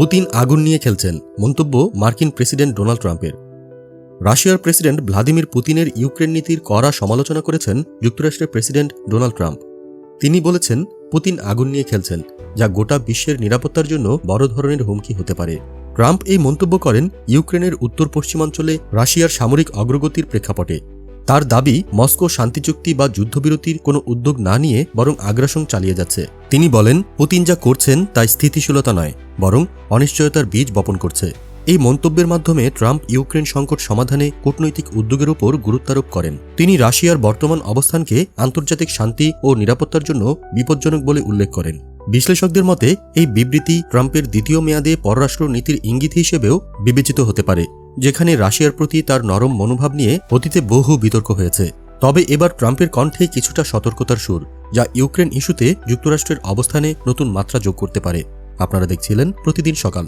Putin আগুন নিয়ে খেলছেন, মন্তব্য মার্কিন প্রেসিডেন্ট ডোনাল্ড ট্রাম্পের। রাশিয়ার প্রেসিডেন্ট ভ্লাদিমির পুতিনের ইউক্রেন নীতির কড়া সমালোচনা করেছেন যুক্তরাষ্ট্রের প্রেসিডেন্ট ডোনাল্ড ট্রাম্প। তিনি বলেছেন, পুতিন আগুন নিয়ে খেলছেন, যা গোটা বিশ্বের নিরাপত্তার জন্য বড় ধরনের হুমকি হতে পারে। ট্রাম্প এই মন্তব্য করেন, ইউক্রেনের উত্তর পশ্চিমাঞ্চলে রাশিয়ার সামরিক অগ্রগতির প্রেক্ষাপটে। তার দাবি, মস্কো শান্তি চুক্তি বা যুদ্ধবিরতির কোনো উদ্যোগ না নিয়ে বরং আগ্রাসন চালিয়ে যাচ্ছে। তিনি বলেন, পুতিন যা করছেন তা স্থিতিশীলতা নয়, বরং অনিশ্চয়তার বীজ বপন করছে। এই মন্তব্যের মাধ্যমে ট্রাম্প ইউক্রেন সংকট সমাধানে কূটনৈতিক উদ্যোগের উপর গুরুত্বারোপ করেন। তিনি রাশিয়ার বর্তমান অবস্থানকে আন্তর্জাতিক শান্তি ও নিরাপত্তার জন্য বিপজ্জনক বলে উল্লেখ করেন। বিশ্লেষকদের মতে, এই বিবৃতি ট্রাম্পের দ্বিতীয় মেয়াদে পররাষ্ট্র নীতির ইঙ্গিত হিসেবেও বিবেচিত হতে পারে, যেখানে রাশিয়ার প্রতি তার নরম মনোভাব নিয়ে অতীতে বহু বিতর্ক হয়েছে। তবে এবার ট্রাম্পের কণ্ঠে কিছুটা সতর্কতার সুর, যা ইউক্রেন ইস্যুতে যুক্তরাষ্ট্রের অবস্থানে নতুন মাত্রা যোগ করতে পারে। আপনারা দেখছিলেন প্রতিদিন সকাল।